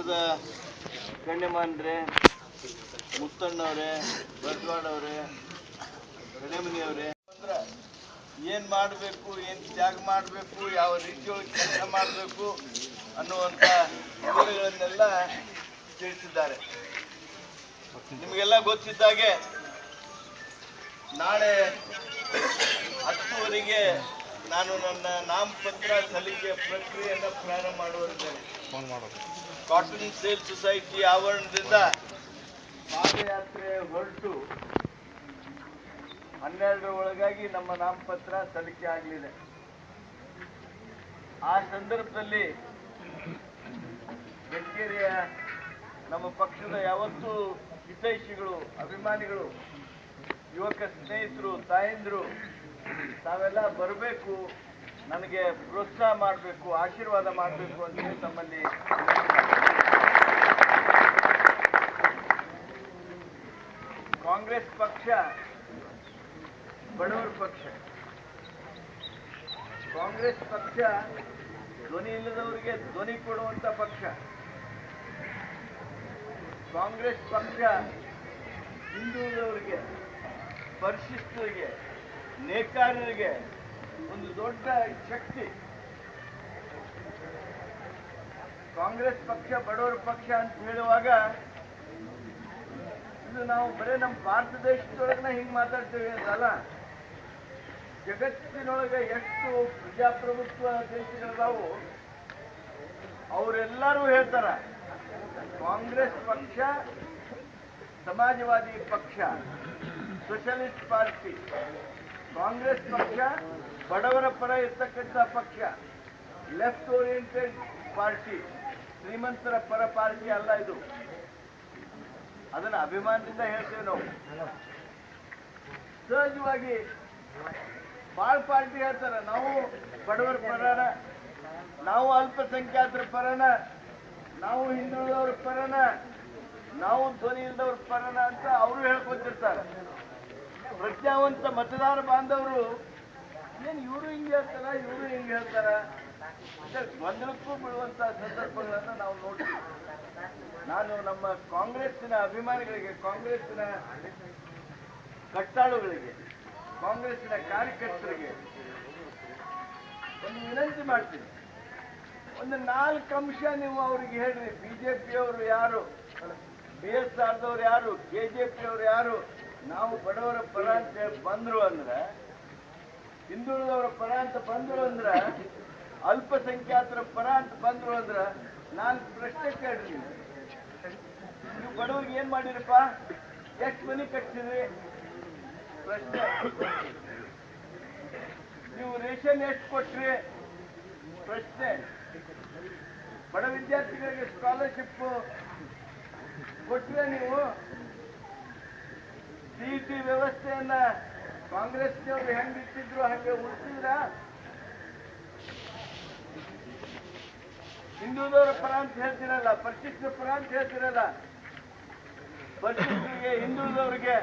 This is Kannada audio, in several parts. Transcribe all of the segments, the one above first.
ಪಕ್ಷದ ಗಣ್ಯಮಾನ್ರೆ, ಮುತ್ತಣ್ಣವ್ರೆ ಬರ್ದ್ವಾಡ್ ಅವರೇ ಗಣಮನಿಯವರೇ ಅಂದ್ರ ಏನ್ ಮಾಡಬೇಕು, ಏನ್ ತ್ಯಾಗ ಮಾಡಬೇಕು, ಯಾವ ರೀತಿಯೊಳಗೆ ಕೆಲಸ ಮಾಡಬೇಕು ಅನ್ನುವಂತ ವಿವರಗಳನ್ನೆಲ್ಲ ತಿಳಿಸಿದ್ದಾರೆ. ನಿಮಗೆಲ್ಲ ಗೊತ್ತಿದ್ದಾಗೆ ನಾಳೆ ಹತ್ತುವರೆಗೆ ನಾನು ನನ್ನ ನಾಮಪತ್ರ ಸಲ್ಲಿಕೆ ಪ್ರಕ್ರಿಯೆಯನ್ನು ಪ್ರಾರಂಭ ಮಾಡುವರಿದ್ದೇನೆ ಕಾಟನ್ ಸೇಲ್ ಸೊಸೈಟಿ ಆವರಣದಿಂದ ಪಾದಯಾತ್ರೆ ಹೊರಟು ಹನ್ನೆರಡರ ಒಳಗಾಗಿ ನಮ್ಮ ನಾಮಪತ್ರ ಸಲ್ಲಿಕೆ ಆಗಲಿದೆ. ಆ ಸಂದರ್ಭದಲ್ಲಿ ಬೆಕ್ಕೇರಿಯ ನಮ್ಮ ಪಕ್ಷದ ಯಾವತ್ತೂ ಹಿತೈಷಿಗಳು, ಅಭಿಮಾನಿಗಳು, ಯುವಕ ಸ್ನೇಹಿತರು, ತಾಯಂದ್ರು, ತಾವೆಲ್ಲ ಬರಬೇಕು ನನಗೆ ಪ್ರೋತ್ಸಾಹ ಮಾಡಬೇಕು, ಆಶೀರ್ವಾದ ಮಾಡಬೇಕು ಅಂತ ತಮ್ಮಲ್ಲಿ ಕಾಂಗ್ರೆಸ್ ಪಕ್ಷ, ಬಡವರ ಪಕ್ಷ. ಕಾಂಗ್ರೆಸ್ ಪಕ್ಷ ಧ್ವನಿ ಇಲ್ಲದವರಿಗೆ ಧ್ವನಿ ಕೊಡುವಂತ ಪಕ್ಷ. ಕಾಂಗ್ರೆಸ್ ಪಕ್ಷ ಹಿಂದುಳಿದವರಿಗೆ, ಪರಿಶಿಷ್ಟರಿಗೆ, ನೇಕಾರರಿಗೆ ಒಂದು ದೊಡ್ಡ ಶಕ್ತಿ. ಕಾಂಗ್ರೆಸ್ ಪಕ್ಷ, ಬಡವರ ಪಕ್ಷ ಅಂತ ಹೇಳುವಾಗ ಇದು ನಾವು ಬರೇ ನಮ್ಮ ಭಾರತ ದೇಶದೊಳಗನ ಹಿಂಗ್ ಮಾತಾಡ್ತೇವೆ ಅಂತಲ್ಲ ಜಗತ್ತಿನೊಳಗೆ ಎಷ್ಟು ಪ್ರಜಾಪ್ರಭುತ್ವ ದೇಶಗಳದಾವು ಅವರೆಲ್ಲರೂ ಹೇಳ್ತಾರ, ಕಾಂಗ್ರೆಸ್ ಪಕ್ಷ, ಸಮಾಜವಾದಿ ಪಕ್ಷ, ಸೋಷಲಿಸ್ಟ್ ಪಾರ್ಟಿ. ಕಾಂಗ್ರೆಸ್ ಪಕ್ಷ, ಬಡವರ ಪರ ಇರ್ತಕ್ಕಂಥ ಪಕ್ಷ ಲೆಫ್ಟ್ ಓರಿಯೆಂಟೆಡ್ ಪಾರ್ಟಿ ಶ್ರೀಮಂತರ ಪರ ಪಾರ್ಟಿ ಅಲ್ಲ ಇದು. ಅದನ್ನ ಅಭಿಮಾನದಿಂದ ಹೇಳ್ತೇವೆ ನಾವು. ಸಹಜವಾಗಿ ಬಾಳ್ ಪಾರ್ಟಿ ಹೇಳ್ತಾರ. ನಾವು ಬಡವರ ಪರನ, ನಾವು ಅಲ್ಪಸಂಖ್ಯಾತರ ಪರನ, ನಾವು ಹಿಂದುಳಿದವ್ರ ಪರನ, ನಾವು ಧ್ವನಿ ಇಲ್ಲದವ್ರ ಪರನ ಅಂತ ಅವರು ಹೇಳ್ಕೊತಿರ್ತಾರೆ. ಪ್ರಜ್ಞಾವಂತ ಮತದಾರ ಬಾಂಧವರು, ಏನು ಇವರು ಹಿಂಗೆ ಹೇಳ್ತಾರ ಇವರು ಹಿಂಗೆ ಹೇಳ್ತಾರ ಗೊಂದಲಕ್ಕೂ ಬೀಳುವಂತಹ ಸಂದರ್ಭಗಳನ್ನ ನಾವು ನೋಡ್ತೀವಿ. ನಾನು ನಮ್ಮ ಕಾಂಗ್ರೆಸ್ಸಿನ ಅಭಿಮಾನಿಗಳಿಗೆ, ಕಾಂಗ್ರೆಸ್ಸಿನ ಕಟ್ಟಾಳುಗಳಿಗೆ, ಕಾಂಗ್ರೆಸ್ಸಿನ ಕಾರ್ಯಕರ್ತರಿಗೆ ಒಂದು ವಿನಂತಿ ಮಾಡ್ತೀನಿ. ಒಂದು ನಾಲ್ಕು ಅಂಶ ನೀವು ಅವ್ರಿಗೆ ಹೇಳ್ರಿ. ಬಿಜೆಪಿಯವರು ಯಾರು? ಬಿ ಎಸ್ ಆರ್ದವ್ರು ಯಾರು? ಕೆಜೆಪಿಯವರು ಯಾರು? ನಾವು ಬಡವರ ಪರ ಅಂತ ಬಂದ್ರು ಅಂದ್ರೆ, ಹಿಂದುಳಿದವರ ಪರ ಅಂತ ಬಂದ್ರು ಅಂದ್ರ, ಅಲ್ಪಸಂಖ್ಯಾತರ ಪರ ಅಂತ ಬಂದ್ರು ಅಂದ್ರ, ನಾನು ಪ್ರಶ್ನೆ ಕೇಳ್ರಿ ನೀವು. ಬಡವ್ರಿಗೆ ಏನ್ ಮಾಡಿರಪ್ಪ? ಎಷ್ಟು ಮನಿ ಕಟ್ಸಿದ್ರಿ? ಪ್ರಶ್ನೆ. ನೀವು ರೇಷನ್ ಎಷ್ಟು ಕೊಟ್ರಿ? ಪ್ರಶ್ನೆ. ಬಡ ವಿದ್ಯಾರ್ಥಿಗಳಿಗೆ ಸ್ಕಾಲರ್ಶಿಪ್ ಕೊಟ್ರೆ ನೀವು ಸಿಇಟಿ ವ್ಯವಸ್ಥೆಯನ್ನ ಕಾಂಗ್ರೆಸ್ನವರು ಹೆಂಗಿಟ್ಟಿದ್ರು ಹಂಗೆ ಉಳಿಸಿದ್ರ ಹಿಂದೂದವರ ಪರ ಅಂತ ಹೇಳ್ತಿರಲ್ಲ ಪರಿಶಿಷ್ಟ ಪರ ಅಂತ ಹೇಳ್ತಿರಲ್ಲ. ಪರಿಶಿಷ್ಟರಿಗೆ ಹಿಂದುಳಿದವರಿಗೆ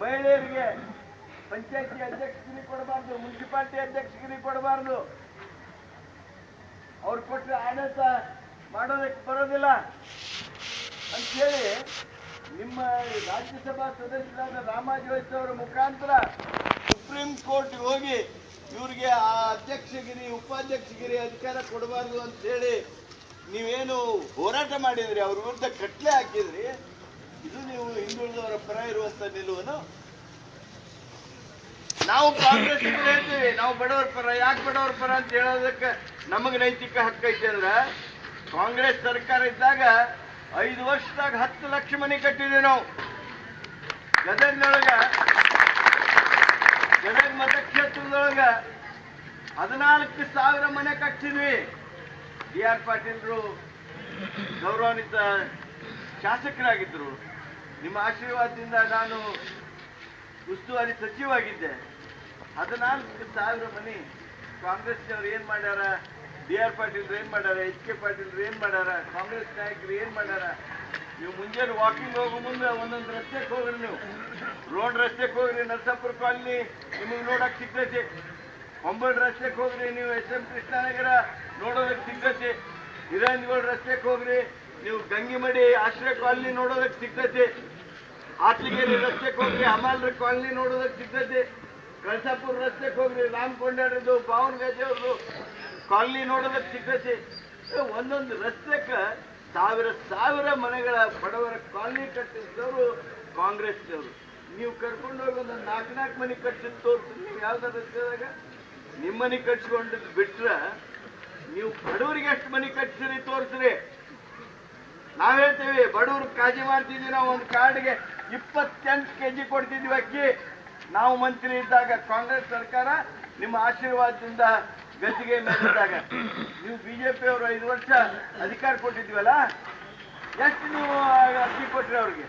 ಮಹಿಳೆಯರಿಗೆ ಪಂಚಾಯತಿ ಅಧ್ಯಕ್ಷಗಿರಿ ಕೊಡಬಾರ್ದು, ಮುನ್ಸಿಪಾಲಿಟಿ ಅಧ್ಯಕ್ಷಗಿರಿ ಕೊಡಬಾರ್ದು. ಅವ್ರು ಕೊಟ್ಟರೆ ಆಡಳಿತ ಮಾಡೋದಕ್ಕೆ ಬರೋದಿಲ್ಲ. ಅಂತೇಳಿ ನಿಮ್ಮ ರಾಜ್ಯಸಭಾ ಸದಸ್ಯರಾದ ರಾಮಾಜೋಯ್ಸ್ ಅವರ ಮುಖಾಂತರ ಸುಪ್ರೀಂ ಕೋರ್ಟ್ಗೆ ಹೋಗಿ ಇವ್ರಿಗೆ ಆ ಅಧ್ಯಕ್ಷಗಿರಿ, ಉಪಾಧ್ಯಕ್ಷಗಿರಿ ಅಧಿಕಾರ ಕೊಡಬಾರ್ದು ಅಂತ ಹೇಳಿ ನೀವೇನು ಹೋರಾಟ ಮಾಡಿದ್ರಿ? ಅವ್ರ ವಿರುದ್ಧ ಕಟ್ಲೆ ಹಾಕಿದ್ರಿ? ಇದು ನೀವು ಹಿಂದುಳಿದವರ ಪರ ಇರುವಂತ ನಿಲುವನು ನಾವು ಕಾಂಗ್ರೆಸ್ ಹೇಳ್ತೀವಿ. ನಾವು ಬಡವರ ಪರ. ಯಾಕೆ ಬಡವರ ಪರ ಅಂತ ಹೇಳೋದಕ್ಕೆ ನಮಗೆ ನೈತಿಕ ಹಕ್ಕೈತೆ ಅಂದ್ರೆ ಕಾಂಗ್ರೆಸ್ ಸರ್ಕಾರ ಇದ್ದಾಗ ಐದು ವರ್ಷದಾಗ ಹತ್ತು ಲಕ್ಷ ಮನೆ ಕಟ್ಟಿದ್ವಿ ನಾವು. ಗದಗ್ನೊಳಗ, ಗದಗ ಮತಕ್ಷೇತ್ರದೊಳಗ ಹದಿನಾಲ್ಕು ಸಾವಿರ ಮನೆ ಕಟ್ಟಿದ್ವಿ. ಡಿ ಆರ್ ಪಾಟೀಲ್ರು ಗೌರವಾನ್ವಿತ ಶಾಸಕರಾಗಿದ್ದರು ನಿಮ್ಮ ಆಶೀರ್ವಾದದಿಂದ ನಾನು ಉಸ್ತುವಾರಿ ಸಚಿವಾಗಿದ್ದೆ ಹದಿನಾಲ್ಕು ಸಾವಿರ ಮನೆ ಕಾಂಗ್ರೆಸ್ನವ್ರು ಏನು ಮಾಡ್ಯಾರ? ಡಿ ಆರ್ ಪಾಟೀಲ್ ಏನ್ ಮಾಡ್ಯಾರ? ಎಚ್ ಕೆ ಪಾಟೀಲ್ ಏನ್ ಮಾಡ್ಯಾರ? ಕಾಂಗ್ರೆಸ್ ನಾಯಕರು ಏನ್ ಮಾಡ್ಯಾರ? ನೀವು ಮುಂಜಾನೆ ವಾಕಿಂಗ್ ಹೋಗೋ ಮುಂದೆ ಒಂದೊಂದು ರಸ್ತೆಗೆ ಹೋಗ್ರಿ ನೀವು. ರೋಡ್ ರಸ್ತೆಗೆ ಹೋಗ್ರಿ, ನರಸಾಪುರ ಕಾಲನಿ, ನಿಮಗೆ ನೋಡಕ್ ಸಿಗ್ತೈತಿ. ಹೊಂಬಳ್ ರಸ್ತೆಗೆ ಹೋಗ್ರಿ ನೀವು ಎಸ್ ಎಂ ಕೃಷ್ಣನಗರ ನೋಡೋದಕ್ಕೆ ಸಿಗ್ತೈತಿ. ಹಿರಾನ್ಗೋಳ್ ರಸ್ತೆಗೆ ಹೋಗ್ರಿ, ನೀವು ಗಂಗಿಮಡಿ ಆಶ್ರಯ ಕಾಲನಿ ನೋಡೋದಕ್ಕೆ ಸಿಗ್ತೈತಿ. ಆತ್ಲಿಗೇರಿ ರಸ್ತೆಗೆ ಹೋಗ್ರಿ, ಹಮಾಲ್ರ ಕಾಲನಿ ನೋಡೋದಕ್ ಸಿಗ್ತೈತಿ. ಕಳಸಾಪುರ ರಸ್ತೆಗೆ ಹೋಗ್ರಿ ರಾಮ್ ಕೊಂಡಾಡ್ರದು ಬಾವನ್ ಗಜವ್ರದು ಕಾಲನಿ ನೋಡೋದಕ್ಕೆ ಸಿಕ್ಕಸಿ ಒಂದೊಂದು ರಸ್ತೆಕ್ಕ ಸಾವಿರ ಸಾವಿರ ಮನೆಗಳ ಬಡವರ ಕಾಲನಿ ಕಟ್ಟಿಸಿದವರು ಕಾಂಗ್ರೆಸ್ನವರು. ನೀವು ಕರ್ಕೊಂಡು ಹೋಗಿ ಒಂದು ನಾಲ್ಕು ನಾಲ್ಕು ಮನೆ ಕಟ್ಟಿಸಿ ತೋರಿಸಿ ನೀವು ಯಾವ್ದಾರ ರಸ್ತೆದಾಗ. ನಿಮ್ಮ ಮನೆ ಕಟ್ಸ್ಕೊಂಡಿದ್ದು ಬಿಟ್ರೆ ನೀವು ಬಡವರಿಗೆ ಎಷ್ಟು ಮನೆ ಕಟ್ಟಿಸಿರಿ ತೋರಿಸ್ರಿ. ನಾವ್ ಹೇಳ್ತೀವಿ, ಬಡವರು ಕಾಜಿ ಮಾಡ್ತಿದ್ವಿ ನಾವು ಒಂದು ಕಾರ್ಡ್ಗೆ ಇಪ್ಪತ್ತೆಂಟು ಕೆ ಜಿ ಕೊಡ್ತಿದ್ವಿ ಅಕ್ಕಿ. ನಾವು ಮಂತ್ರಿ ಇದ್ದಾಗ ಕಾಂಗ್ರೆಸ್ ಸರ್ಕಾರ ನಿಮ್ಮ ಆಶೀರ್ವಾದದಿಂದ ಗದ್ದಿಗೆ ಮೇಲಿದ್ದಾಗ, ನೀವು ಬಿಜೆಪಿ ಅವರು ಐದು ವರ್ಷ ಅಧಿಕಾರ ಕೊಟ್ಟಿದ್ವಲ್ಲ ಎಷ್ಟು ನೀವು ಅಕ್ಕಿ ಕೊಟ್ರಿ ಅವ್ರಿಗೆ?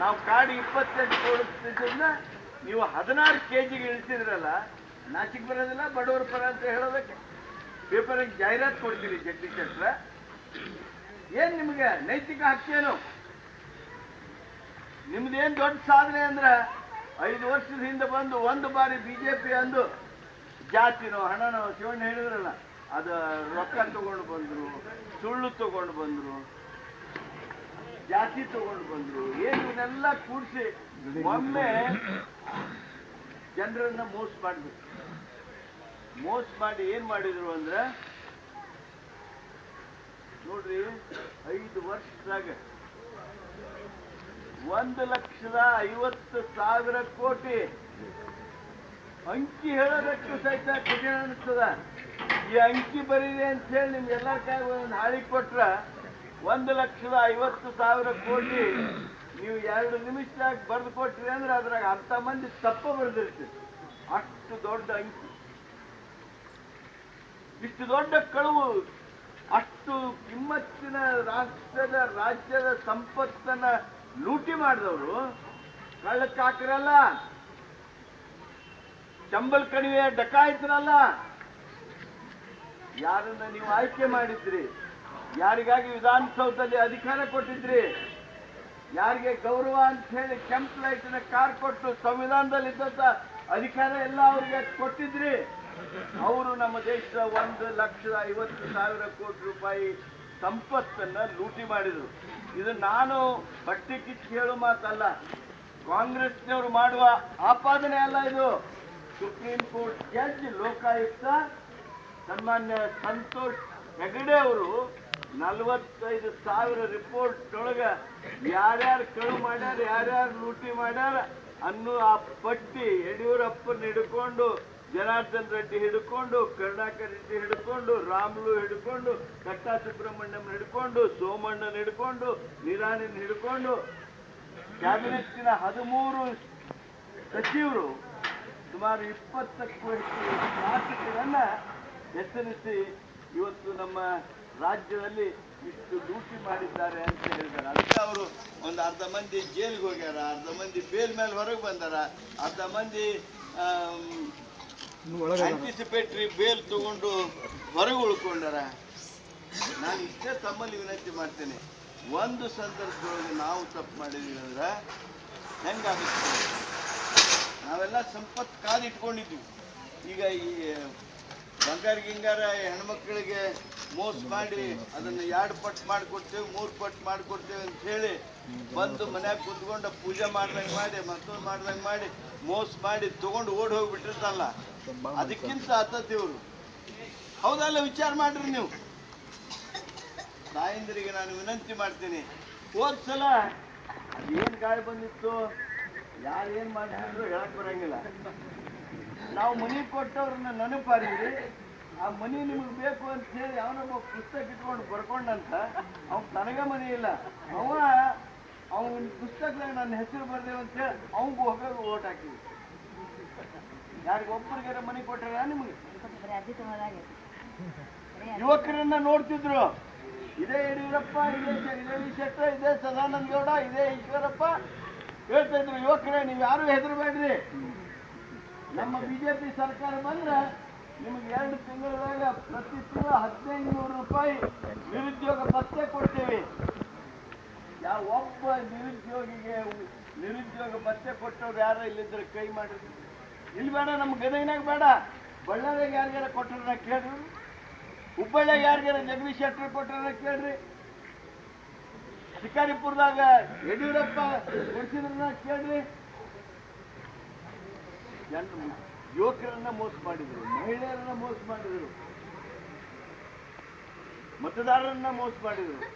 ನಾವು ಕಾಡು ಇಪ್ಪತ್ತೆಂಟು ಕೊಡ್ತಿದ್ರಿಂದ ನೀವು ಹದಿನಾರು ಕೆ ಜಿಗೆ ಇಳಿಸಿದ್ರಲ್ಲ, ನಾಚಿಕ್ ಬರೋದಿಲ್ಲ, ಬಡವರ ಪರ ಅಂತ ಹೇಳೋದಕ್ಕೆ. ಪೇಪರಿಗೆ ಜಾಹೀರಾತು ಕೊಡ್ತೀರಿ ಜಗದೀಶ್ ಹತ್ರ. ಏನ್ ನಿಮ್ಗೆ ನೈತಿಕ ಹಕ್ಕೇನು ನಿಮ್ದೇನ್ ದೊಡ್ಡ ಸಾಧನೆ ಅಂದ್ರ ಐದು ವರ್ಷದ ಹಿಂದೆ ಬಂದು ಒಂದು ಬಾರಿ ಬಿಜೆಪಿ ಅಂದು ಜಾತಿನೋ ಹಣನೋ ಶಿವಣ್ಣ ಹೇಳಿದ್ರಲ್ಲ, ಅದು ರೊಕ್ಕ ತಗೊಂಡು ಬಂದ್ರು, ಸುಳ್ಳು ತಗೊಂಡು ಬಂದ್ರು, ಜಾತಿ ತಗೊಂಡು ಬಂದ್ರು, ಏನು ಇವನ್ನೆಲ್ಲ ಕೂಡಿಸಿ ಒಮ್ಮೆ ಜನರನ್ನ ಮೋಸ ಮಾಡ್ಬೇಕು. ಮೋಸ ಮಾಡಿ ಏನ್ ಮಾಡಿದ್ರು ಅಂದ್ರೆ, ನೋಡ್ರಿ, ಐದು ವರ್ಷದಾಗ ಒಂದು ಲಕ್ಷದ ಐವತ್ತು ಸಾವಿರ ಕೋಟಿ ಅಂಕಿ ಹೇಳೋದಕ್ಕೆ ಸಹಿತ ಕಠಿಣ ಅನಿಸ್ತದ. ಈ ಅಂಕಿ ಬರೀರಿ ಅಂತ ಹೇಳಿ ನಿಮ್ಗೆ ಎಲ್ಲರ ಕೈ ಒಂದು ಹಾಳಿ ಕೊಟ್ರ ಒಂದು ಲಕ್ಷದ ಐವತ್ತು ಸಾವಿರ ಕೋಟಿ ನೀವು ಎರಡು ನಿಮಿಷದಾಗ ಬರೆದು ಕೊಟ್ರಿ ಅಂದ್ರೆ ಅದ್ರಾಗ ಅರ್ಧ ಮಂದಿ ತಪ್ಪ ಬರೆದಿರ್ತೀರಿ. ಅಷ್ಟು ದೊಡ್ಡ ಅಂಕಿ. ಇಷ್ಟು ದೊಡ್ಡ ಕಳುವು, ಅಷ್ಟು ಕಿಮ್ಮತ್ತಿನ ರಾಷ್ಟ್ರದ ರಾಜ್ಯದ ಸಂಪತ್ತನ್ನ ಲೂಟಿ ಮಾಡಿದವರು. ಕಳ್ಳಕ್ಕೆ ಹಾಕಿರಲ್ಲ. ಚಂಬಲ್ ಕಣಿವೆ ಡಕಾಯಿತರಲ್ಲ ಯಾರನ್ನ ನೀವು ಆಯ್ಕೆ ಮಾಡಿದ್ರಿ? ಯಾರಿಗಾಗಿ ವಿಧಾನಸೌಧದಲ್ಲಿ ಅಧಿಕಾರ ಕೊಟ್ಟಿದ್ರಿ? ಯಾರಿಗೆ ಗೌರವ ಅಂತ ಹೇಳಿ ಕೆಂಪ್ ಲೈಟಿನ ಕಾರ್ ಕೊಟ್ಟು ಸಂವಿಧಾನದಲ್ಲಿ ಇದ್ದಂತ ಅಧಿಕಾರ ಎಲ್ಲ ಅವ್ರಿಗೆ ಕೊಟ್ಟಿದ್ರಿ? ಅವರು ನಮ್ಮ ದೇಶದ ಒಂದು ಲಕ್ಷದ ಐವತ್ತು ಸಾವಿರ ಕೋಟಿ ರೂಪಾಯಿ ಸಂಪತ್ತನ್ನ ಲೂಟಿ ಮಾಡಿದ್ರು. ಇದು ನಾನು ಬಟ್ಟೆ ಕಿಚ್ಚು ಹೇಳೋ ಮಾತಲ್ಲ, ಕಾಂಗ್ರೆಸ್ನವರು ಮಾಡುವ ಆಪಾದನೆ ಅಲ್ಲ ಇದು. ಸುಪ್ರೀಂ ಕೋರ್ಟ್ ಜಡ್ಜ್, ಲೋಕಾಯುಕ್ತ ಸನ್ಮಾನ್ಯ ಸಂತೋಷ್ ಹೆಗಡೆ ಅವರು ನಲವತ್ತೈದು ಸಾವಿರ ರಿಪೋರ್ಟ್ ಒಳಗ ಯಾರ್ಯಾರು ಕಳು ಮಾಡ್ಯಾರ, ಯಾರ್ಯಾರು ಲೂಟಿ ಮಾಡ್ಯಾರ ಅನ್ನೋ ಆ ಪಟ್ಟಿ ಯಡಿಯೂರಪ್ಪನ ಹಿಡ್ಕೊಂಡು, ಜನಾರ್ದನ್ ರೆಡ್ಡಿ ಹಿಡ್ಕೊಂಡು, ಕರುಣಾಕರ್ ರೆಡ್ಡಿ ಹಿಡ್ಕೊಂಡು, ರಾಮ್ಲು ಹಿಡ್ಕೊಂಡು ಕಟ್ಟಾ ಸುಬ್ರಹ್ಮಣ್ಯಂ ಹಿಡ್ಕೊಂಡು, ಸೋಮಣ್ಣನ ಹಿಡ್ಕೊಂಡು, ನಿರಾಣಿನ ಹಿಡ್ಕೊಂಡು ಕ್ಯಾಬಿನೆಟ್ನ ಹದಿಮೂರು ಸಚಿವರು ಸುಮಾರು ಇಪ್ಪತ್ತಕ್ಕೂ ಹೆಚ್ಚು ಶಾಸಕರನ್ನ ಹೆಸರಿಸಿ ಇವತ್ತು ನಮ್ಮ ರಾಜ್ಯದಲ್ಲಿ ಇಷ್ಟು ಲೂಟಿ ಮಾಡಿದ್ದಾರೆ ಅಂತ ಹೇಳಿದ್ದಾರೆ. ಅದಕ್ಕೆ ಅವರು ಒಂದು ಅರ್ಧ ಮಂದಿ ಜೈಲಿಗೆ ಹೋಗ್ಯಾರ, ಅರ್ಧ ಮಂದಿ ಬೇಲ್ ಮೇಲೆ ಹೊರಗೆ ಬಂದಾರ, ಅರ್ಧ ಮಂದಿ ಆಂಟಿಸಿಪೇಟ್ರಿ ಬೇಲ್ ತಗೊಂಡು ಹೊರಗೆ ಉಳ್ಕೊಂಡಾರ. ನಾನು ಇಷ್ಟೇ ತಮ್ಮಲ್ಲಿ ವಿನಂತಿ ಮಾಡ್ತೇನೆ, ಒಂದು ಸಂದರ್ಭದೊಳಗೆ ನಾವು ತಪ್ಪು ಮಾಡಿದೀವಿ ಅಂದ್ರೆ ಹೆಂಗಾಗುತ್ತೆ? ನಾವೆಲ್ಲ ಸಂಪತ್ತು ಕಾದಿಟ್ಕೊಂಡಿದ್ವಿ ಈಗ ಈ ಬಂಗಾರ ಗಿಂಗಾರ ಹೆಣ್ಮಕ್ಳಿಗೆ ಮೋಸ ಮಾಡಿ ಅದನ್ನ ಎರಡು ಪಟ್ಟು ಮಾಡಿಕೊಡ್ತೇವೆ, ಮೂರು ಪಟ್ಟು ಮಾಡಿಕೊಡ್ತೇವೆ ಅಂತ ಹೇಳಿ ಬಂದು ಮನ್ಯಾಗ ಕುತ್ಕೊಂಡು ಪೂಜೆ ಮಾಡ್ದಂಗೆ ಮಾಡಿ ಮತ್ತೊಂದು ಮಾಡ್ದಂಗೆ ಮಾಡಿ ಮೋಸ ಮಾಡಿ ತಗೊಂಡು ಓಡಿ ಹೋಗ್ಬಿಟ್ಟಿರ್ತಲ್ಲ ಅದಕ್ಕಿಂತ ಅತ್ತ ಇವರು. ಹೌದಲ್ಲ ವಿಚಾರ ಮಾಡ್ರಿ ನೀವು. ತಾಯಂದಿರಿಗೆ ನಾನು ವಿನಂತಿ ಮಾಡ್ತೀನಿ. ಹೋದ್ಸಲ ಏನ್ ಗಾಳಿ ಬಂದಿತ್ತು? ಯಾರು ಏನ್ ಮಾಡಿದ್ರು ಹೇಳಕ್ ಬರಂಗಿಲ್ಲ. ನಾವು ಮನಿ ಕೊಟ್ಟವ್ರನ್ನ ನೆನಪಾರಿದ್ರಿ ಆ ಮನಿ ನಿಮಗೆ ಬೇಕು ಅಂತ ಹೇಳಿ ಅವನೊಬ್ಬ ಪುಸ್ತಕ ಇಟ್ಕೊಂಡು ಬರ್ಕೊಂಡಂತ ಅವ್ ತನಗ ಮನಿ ಇಲ್ಲ. ಅವ ಅವನ ಪುಸ್ತಕದಾಗ ನನ್ನ ಹೆಸರು ಬರ್ದೇವ ಅಂತ ಹೇಳಿ ಅವ್ನ್ಗು ಹೋಗಿ ಓಟ್ ಹಾಕಿದ್ವಿ. ಯಾರಿಗೆ ಮನಿ ಕೊಟ್ಟಾರ ನಿಮಗೆ? ಯುವಕರನ್ನ ನೋಡ್ತಿದ್ರು. ಇದೇ ಯಡಿಯೂರಪ್ಪ, ಇದೇ ಇದೇ ಶೆಟ್ಟ ಇದೇ ಸದಾನಂದ ಗೌಡ, ಇದೇ ಈಶ್ವರಪ್ಪ ಹೇಳ್ತಾ ಇದ್ರು ಯುವಕರೇ, ನೀವು ಯಾರು ಹೆದರಬೇಡ್ರಿ. ನಮ್ಮ ಬಿಜೆಪಿ ಸರ್ಕಾರ ಬಂದ್ರೆ ನಿಮಗೆ ಎರಡು ತಿಂಗಳದಾಗ ಪ್ರತಿ ತಿಂಗಳ ಹದಿನೈದು ನೂರು ರೂಪಾಯಿ ನಿರುದ್ಯೋಗ ಭತ್ಯೆ ಕೊಡ್ತೇವೆ. ಯಾವ ಒಬ್ಬ ನಿರುದ್ಯೋಗಿಗೆ ನಿರುದ್ಯೋಗ ಭತ್ಯೆ ಕೊಟ್ಟವ್ರು ಯಾರ ಇಲ್ಲಿದ್ರೆ ಕೈ ಮಾಡಿದ್ರು ಇಲ್ಲಿ ಬೇಡ ನಮ್ಮ ಗದಗಿನಾಗ ಬೇಡ. ಬಳ್ಳಾರಿಗೆ ಯಾರಿಗಾರ ಕೊಟ್ಟರ ಕೇಳ್ರಿ. ಹುಬ್ಬಳ್ಳಿಯಾಗ ಯಾರಿಗಾರ ಜಗದೀಶ್ ಶೆಟ್ಟರ್ ಕೊಟ್ಟರು ಕೇಳ್ರಿ. ಶಿಕಾರಿಪುರದಾಗ ಯಡಿಯೂರಪ್ಪ ಕೊಡ್ಸಿದ್ರನ್ನ ಕೇಳ್ರಿ ಯುವಕರನ್ನ ಮೋಸ ಮಾಡಿದ್ರು, ಮಹಿಳೆಯರನ್ನ ಮೋಸ ಮಾಡಿದ್ರು, ಮತದಾರರನ್ನ ಮೋಸ ಮಾಡಿದ್ರು.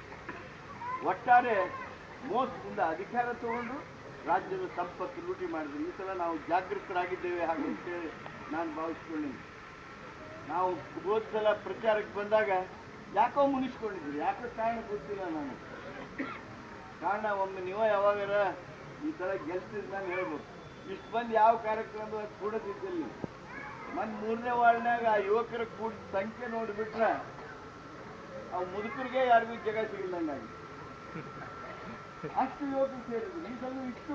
ಒಟ್ಟಾರೆ ಮೋಸದಿಂದ ಅಧಿಕಾರ ತಗೊಂಡು ರಾಜ್ಯದ ಸಂಪತ್ತು ಲೂಟಿ ಮಾಡಿದ್ರು. ಈ ಸಲ ನಾವು ಜಾಗೃತರಾಗಿದ್ದೇವೆ ಹಾಗೆ ಅಂತೇಳಿ ನಾನು ಭಾವಿಸ್ಕೊಂಡೀನಿ ನಾವು ಹೋದ ಸಲ ಪ್ರಚಾರಕ್ಕೆ ಬಂದಾಗ ಯಾಕೋ ಮುನಿಸ್ಕೊಂಡಿದ್ರಿ. ಯಾಕೋ ಕಾರಣ ಗೊತ್ತಿಲ್ಲ ನಾನು ಕಾರಣ ಒಮ್ಮೆ ನೀವು ಯಾವಾಗಾರ ಈ ತರ ಗೆಲ್ತಿದ್ ನಾನು ಹೇಳ್ಬೋದು ಇಷ್ಟು ಬಂದು ಯಾವ ಕಾರ್ಯಕ್ರಮ ಕೂಡದಿದ್ದಲ್ಲಿ ಮನ್ ಮೂರನೇ ವಾರ್ಡ್ನಾಗ ಆ ಯುವಕರ ಕೂಡ ಸಂಖ್ಯೆ ನೋಡಿಬಿಟ್ರೆ ಆ ಮುದುಕರಿಗೆ ಯಾರಿಗೂ ಸಿಗಲಿಲ್ಲ ಸಿಗಲ್ಲಂಗಾಗಿ ಅಷ್ಟು ಯುವಕರು ಸೇರಿದ್ರು. ಈ ಸಲ ಇಷ್ಟು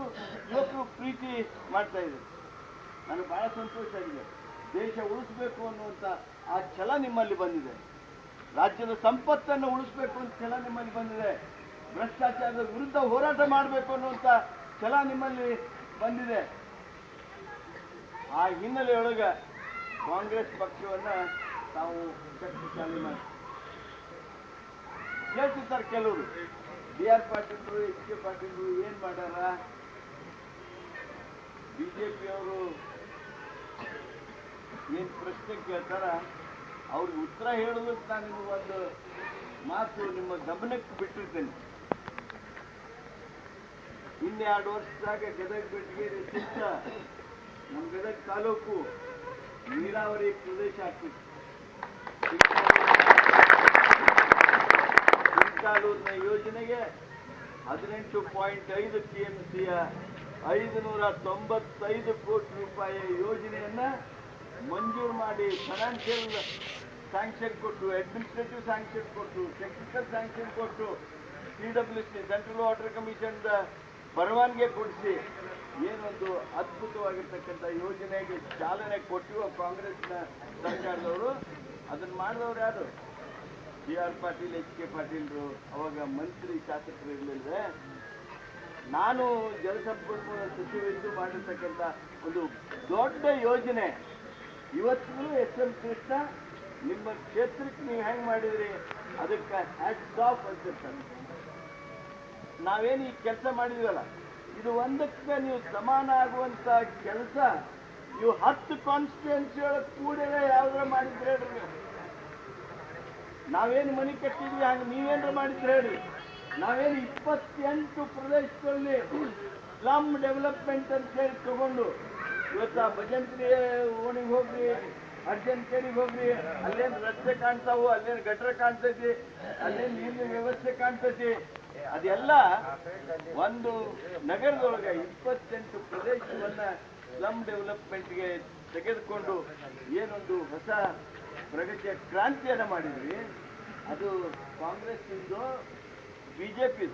ಯುವಕರು ಪ್ರೀತಿ ಮಾಡ್ತಾ ಇದ್ರು. ನನಗೆ ಬಹಳ ಸಂತೋಷ ಆಗಿದೆ. ದೇಶ ಉಳಿಸ್ಬೇಕು ಅನ್ನುವಂಥ ಆ ಛಲ ನಿಮ್ಮಲ್ಲಿ ಬಂದಿದೆ. ರಾಜ್ಯದ ಸಂಪತ್ತನ್ನು ಉಳಿಸ್ಬೇಕು ಅಂತ ಛಲ ನಿಮ್ಮಲ್ಲಿ ಬಂದಿದೆ. ಭ್ರಷ್ಟಾಚಾರದ ವಿರುದ್ಧ ಹೋರಾಟ ಮಾಡಬೇಕು ಅನ್ನುವಂತ ಛಲ ನಿಮ್ಮಲ್ಲಿ ಬಂದಿದೆ. ಆ ಹಿನ್ನೆಲೆಯೊಳಗ ಕಾಂಗ್ರೆಸ್ ಪಕ್ಷವನ್ನ ತಾವು ಶಕ್ತಿಶಾಲಿ ಮಾಡಿ, ಹೇಳ್ತಿರ್ತಾರೆ ಕೆಲವರು. ಬಿ ಆರ್ ಪಾಟೀಲ್ರು, ಎಚ್ ಕೆ ಪಾಟೀಲ್ರು ಏನ್ ಮಾಡ್ಯಾರ? ಬಿಜೆಪಿಯವರು ಏನ್ ಪ್ರಶ್ನೆ ಕೇಳ್ತಾರ? ಅವ್ರಿಗೆ ಉತ್ತರ ಹೇಳೋದಕ್ಕೆ ನಾನು ನಿಮಗೆ ಒಂದು ಮಾತು ನಿಮ್ಮ ಗಮನಕ್ಕೆ ಬಿಟ್ಟಿರ್ತೇನೆ. ಇನ್ನೆರಡು ವರ್ಷದಾಗ ಗದಗ ಬೆಟ್ಟಗೇರಿ ಸುತ್ತ ನಮ್ಮ ಗದಗ ತಾಲೂಕು ನೀರಾವರಿ ಪ್ರದೇಶ ಆಗ್ತಿತ್ತು. ಯೋಜನೆಗೆ ಹದಿನೆಂಟು ಪಾಯಿಂಟ್ ಐದು ಟಿ ಎಂ ಸಿಯ ಐದು ನೂರ ತೊಂಬತ್ತೈದು ಕೋಟಿ ರೂಪಾಯಿ ಯೋಜನೆಯನ್ನ ಮಂಜೂರು ಮಾಡಿ ಫೈನಾನ್ಷಿಯಲ್ ಸ್ಯಾಂಕ್ಷನ್ ಕೊಟ್ಟು ಅಡ್ಮಿನಿಸ್ಟ್ರೇಟಿವ್ ಸ್ಯಾಂಕ್ಷನ್ ಕೊಟ್ಟು ಟೆಕ್ನಿಕಲ್ ಸ್ಯಾಂಕ್ಷನ್ ಕೊಟ್ಟು C W C central water commission ಪರವಾನಗಿ ಕೊಡಿಸಿ ಏನೊಂದು ಅದ್ಭುತವಾಗಿರ್ತಕ್ಕಂಥ ಯೋಜನೆಗೆ ಚಾಲನೆ ಕೊಟ್ಟಿರುವ ಕಾಂಗ್ರೆಸ್ನ ಸರ್ಕಾರದವರು. ಅದನ್ನ ಮಾಡಿದವ್ರು ಯಾರು? B R Patil, H K ಪಾಟೀಲ್ರು, ಅವಾಗ ಮಂತ್ರಿ ಶಾಸಕರು ಇರಲಿಲ್ಲ ನಾನು ಜಲಸಂಪನ್ಮೂಲ ಸಚಿವರಿದ್ದು ಮಾಡಿರ್ತಕ್ಕಂಥ ಒಂದು ದೊಡ್ಡ ಯೋಜನೆ. ಇವತ್ತಿಗೂ ಎಸ್ ಎಂ ಕೃಷ್ಣ, ನಿಮ್ಮ ಕ್ಷೇತ್ರಕ್ಕೆ ನೀವು ಹೆಂಗೆ ಮಾಡಿದ್ರಿ? ಅದಕ್ಕೆ ಹ್ಯಾಟ್ಸ್ ಆಫ್ ಅಂತಿರ್ತಾರೆ ನಾವೇನು ಈ ಕೆಲಸ ಮಾಡಿದೀವಲ್ಲ? ಇದು ಒಂದಕ್ಕೆ ನೀವು ಸಮಾನ ಆಗುವಂತ ಕೆಲಸ, ನೀವು ಹತ್ತು ಕಾನ್ಸ್ಟಿಟ್ಯೂನ್ಸಿ ಒಳಗೆ ಕೂಡಲೇ ಯಾವ್ದಾರ ಮಾಡಿದ್ರೆ ಹೇಳ್ರಿ ನೀವು. ನಾವೇನು ಮನೆ ಕಟ್ಟಿದ್ವಿ, ಹಾಗೆ ನೀವೇನ್ರ ಮಾಡಿದ್ರೆ ಹೇಳ್ರಿ. ನಾವೇನು ಇಪ್ಪತ್ತೆಂಟು ಪ್ರದೇಶದಲ್ಲಿ ಸ್ಲಮ್ ಡೆವಲಪ್ಮೆಂಟ್ ಅಂತ ಹೇಳಿ ತಗೊಂಡು, ಇವತ್ತು ಆ ಭಜಂತ್ರಿ ಓಣಿಗೆ ಹೋಗ್ರಿ, ಅರ್ಜೆಂಟ್ ಕೇರಿಗೆ ಹೋಗ್ರಿ, ಅಲ್ಲೇನು ರಸ್ತೆ ಕಾಣ್ತಾವು, ಅಲ್ಲೇನು ಗಟ್ರ ಕಾಣ್ತೈತಿ, ಅಲ್ಲೇನು ನೀರಿನ ವ್ಯವಸ್ಥೆ ಕಾಣ್ತೈತಿ ಅದೆಲ್ಲ ಒಂದು ನಗರದೊಳಗೆ ಇಪ್ಪತ್ತೆಂಟು ಪ್ರದೇಶವನ್ನ ಸ್ಲಮ್ ಡೆವಲಪ್ಮೆಂಟ್ಗೆ ತೆಗೆದುಕೊಂಡು ಏನೊಂದು ಹೊಸ ಪ್ರಗತಿಯ ಕ್ರಾಂತಿಯನ್ನ ಮಾಡಿದ್ವಿ. ಅದು ಕಾಂಗ್ರೆಸ್ ಇಂದು BJP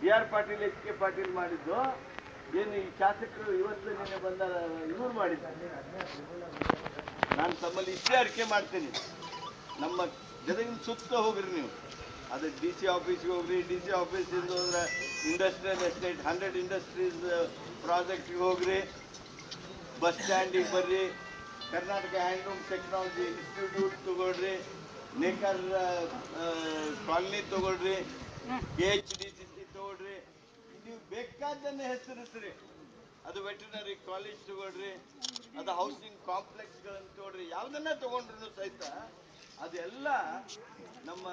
B R Patil, H K Patil ಮಾಡಿದ್ದು. ಏನು ಈ ಶಾಸಕರು ಇವತ್ತು ನಿನ್ನೆ ಬಂದ ಇವ್ರು ಮಾಡಿದ್ದಾರೆ. ನಾನು ತಮ್ಮಲ್ಲಿ ಇಷ್ಟೇ ಅರಿಕೆ ಮಾಡ್ತೀನಿ. ನಮ್ಮ ಗದಗಿನ ಸುತ್ತ ಹೋಗ್ರಿ ನೀವು. ಅದು ಡಿ ಸಿ ಆಫೀಸ್ಗೆ ಹೋಗ್ರಿ, ಡಿ ಸಿ ಆಫೀಸಿಂದ ಹೋದ್ರೆ ಇಂಡಸ್ಟ್ರಿಯಲ್ ಎಸ್ಟೇಟ್ ಹಂಡ್ರೆಡ್ ಇಂಡಸ್ಟ್ರೀಸ್ ಪ್ರಾಜೆಕ್ಟ್ಗೆ ಹೋಗ್ರಿ. ಬಸ್ ಸ್ಟ್ಯಾಂಡಿಗೆ ಬರ್ರಿ. ಕರ್ನಾಟಕ ಹ್ಯಾಂಡ್ಲೂಮ್ ಟೆಕ್ನಾಲಜಿ ಇನ್ಸ್ಟಿಟ್ಯೂಟ್ ತಗೊಳ್ರಿ. ನೇಕರ್ ಕಾಲನಿ ತಗೊಳ್ರಿ. K H D C C ತಗೊಳ್ರಿ. ನೀವು ಬೇಕಾದನ್ನ ಹೆಸರಿಸ್ರಿ. ಅದು ವೆಟರ್ನರಿ ಕಾಲೇಜ್ ತಗೊಳ್ರಿ. ಅದು ಹೌಸಿಂಗ್ ಕಾಂಪ್ಲೆಕ್ಸ್ಗಳನ್ನು ತಗೊಳ್ರಿ. ಯಾವುದನ್ನ ತಗೊಂಡ್ರು ಸಹಿತ ಅದೆಲ್ಲ ನಮ್ಮ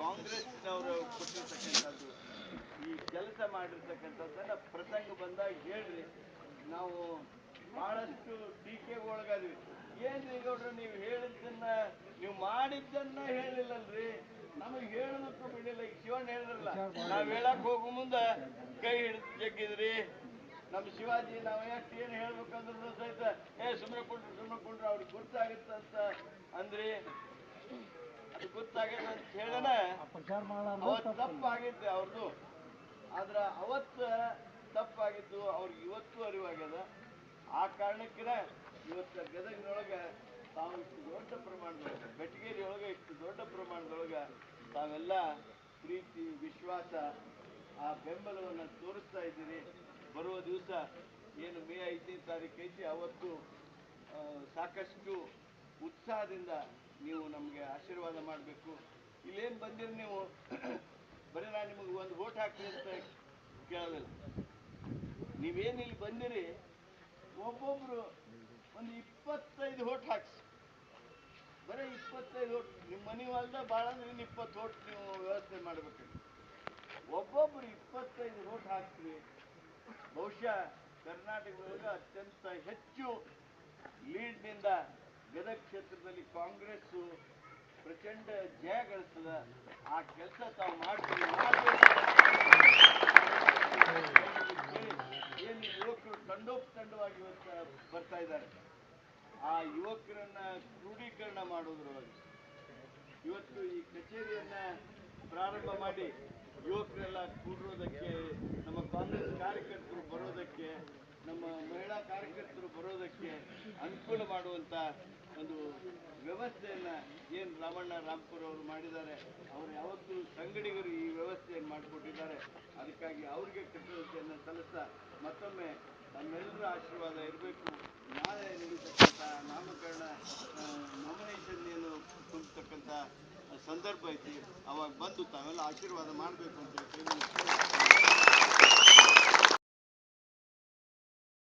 ಕಾಂಗ್ರೆಸ್ನವರು ಕೊಟ್ಟಿರ್ತಕ್ಕಂಥದ್ದು. ಈ ಕೆಲಸ ಮಾಡಿರ್ತಕ್ಕಂಥದ್ದನ್ನ ಪ್ರಸಂಗ ಬಂದಾಗ ಹೇಳ್ರಿ. ನಾವು ಬಹಳಷ್ಟು ಟೀಕೆ ಒಳಗಾದ್ವಿ. ಏನ್ರಿ ಗೌಡ್ರ, ನೀವು ಹೇಳಿದ್ದನ್ನ, ನೀವು ಮಾಡಿದ್ದನ್ನ ಹೇಳಿಲ್ಲಲ್ರಿ. ನಮಗೆ ಹೇಳೋದಕ್ಕೂ ಬಿಡಿಲ್ಲ ಈಗ ಶಿವಣ್ಣ ಹೇಳಿದ್ರಲ್ಲ, ನಾವ್ ಹೇಳಕ್ ಹೋಗೋ ಮುಂದ ಕೈ ಹಿಡಿದು ಜಗ್ಗಿದ್ರಿ ನಮ್ಮ ಶಿವಾಜಿ, ನಾವು ಎಷ್ಟು ಏನು ಹೇಳ್ಬೇಕಂದ್ರೂ ಸಹಿತ, ಏ ಸುಮ್ಮನೆ ಕೊಂಡ್ರು ಸುಮ್ಮನೆ ಕೊಂಡ್ರು, ಅವ್ರಿಗೆ ಗೊತ್ತಾಗುತ್ತಂತ ಅಂದ್ರಿ. ಅದು ಗೊತ್ತಾಗ್ಯದ ಅಂತ ಹೇಳಣ ಅವತ್ತು ತಪ್ಪಾಗಿದ್ದೆ ಅವ್ರದ್ದು ಆದ್ರ ಅವತ್ತ ತಪ್ಪಾಗಿದ್ದು ಅವ್ರಿಗೆ ಇವತ್ತು ಅರಿವಾಗ್ಯದ. ಆ ಕಾರಣಕ್ಕಿನ ಇವತ್ತ ಗದಗಿನೊಳಗ ತಾವು ಇಷ್ಟು ದೊಡ್ಡ ಪ್ರಮಾಣದೊಳಗ ಬೆಟಗೇರಿ ಇಷ್ಟು ದೊಡ್ಡ ಪ್ರಮಾಣದೊಳಗ ತಾವೆಲ್ಲ ಪ್ರೀತಿ, ವಿಶ್ವಾಸ, ಆ ಬೆಂಬಲವನ್ನು ತೋರಿಸ್ತಾ ಇದ್ದೀರಿ. ಬರುವ ದಿವಸ ಏನು ಮೇ ಐದನೇ ತಾರೀಕು ಐತಿ ಅವತ್ತು ಸಾಕಷ್ಟು ಉತ್ಸಾಹದಿಂದ ನೀವು ನಮಗೆ ಆಶೀರ್ವಾದ ಮಾಡಬೇಕು. ಇಲ್ಲೇನು ಬಂದಿರಿ ನೀವು? ಬರೀ ನಾನು ನಿಮಗೆ ಒಂದು ಓಟ್ ಹಾಕ್ತೀನಿ ಅಂತ ಕೇಳೋದಿಲ್ಲ. ನೀವೇನು ಇಲ್ಲಿ ಬಂದಿರಿ? ಒಬ್ಬೊಬ್ರು ಒಂದು ಇಪ್ಪತ್ತೈದು ಓಟ್ ಹಾಕ್ಸಿ. ಬರೀ ಇಪ್ಪತ್ತೈದು ಓಟ್ ನಿಮ್ಮ ಮನೆ ಹೊಲ್ದ ಭಾಳ ಅಂದ್ರೆ ಇನ್ನು ಇಪ್ಪತ್ತು ಓಟ್ ನೀವು ವ್ಯವಸ್ಥೆ ಮಾಡ್ಬೇಕು. ಒಬ್ಬೊಬ್ರು ಇಪ್ಪತ್ತೈದು ಓಟ್ ಹಾಕ್ತೀವಿ ಬಹುಶಃ ಕರ್ನಾಟಕದೊಳಗೆ ಅತ್ಯಂತ ಹೆಚ್ಚು ಲೀಡ್ನಿಂದ ಗದಗ ಕ್ಷೇತ್ರದಲ್ಲಿ ಕಾಂಗ್ರೆಸ್ ಪ್ರಚಂಡ ಜಯ ಗಳಿಸದ ಆ ಕೆಲಸ ತಾವು ಮಾಡ್ತೀವಿ ಏನು ಯುವಕರು ತಂಡೋಪತಂಡವಾಗಿ ಬರ್ತಾ ಇದ್ದಾರೆ. ಆ ಯುವಕರನ್ನ ಕ್ರೋಢೀಕರಣ ಮಾಡೋದ್ರೊಳಗೆ ಇವತ್ತು ಈ ಕಚೇರಿಯನ್ನ ಪ್ರಾರಂಭ ಮಾಡಿ, ಯುವಕರೆಲ್ಲ ಕೂಡಿರೋದಕ್ಕೆ ನಮ್ಮ ಕಾಂಗ್ರೆಸ್ ಕಾರ್ಯಕರ್ತರು ಬರೋದಕ್ಕೆ ಬರೋದಕ್ಕೆ ಅನುಕೂಲ ಮಾಡುವಂತ ಒಂದು ವ್ಯವಸ್ಥೆಯನ್ನ ಏನು ರಾಮಣ್ಣ ರಾಮ್ಪುರ್ ಅವರು ಮಾಡಿದ್ದಾರೆ, ಅವರು ಯಾವತ್ತೂ ಸಂಗಡಿಗರು ಈ ವ್ಯವಸ್ಥೆಯನ್ನು ಮಾಡಿಕೊಟ್ಟಿದ್ದಾರೆ. ಅದಕ್ಕಾಗಿ ಅವರಿಗೆ ಕೃತಜ್ಞತೆಯನ್ನು ಸಲ್ಲಿಸ್ತಾ ಮತ್ತೊಮ್ಮೆ ನಮ್ಮೆಲ್ಲರ ಆಶೀರ್ವಾದ ಇರಬೇಕು. ನಾಳೆ ನಡೀತಕ್ಕಂಥ ನಾಮಕರಣ ನಾಮಿನೇಷನ್ ಏನು ತುಂಬತಕ್ಕಂಥ ಸಂದರ್ಭ ಐತಿ, ಅವಾಗ ಬಂದು ತಾವೆಲ್ಲ ಆಶೀರ್ವಾದ ಮಾಡಬೇಕು ಅಂತ ಹೇಳಿ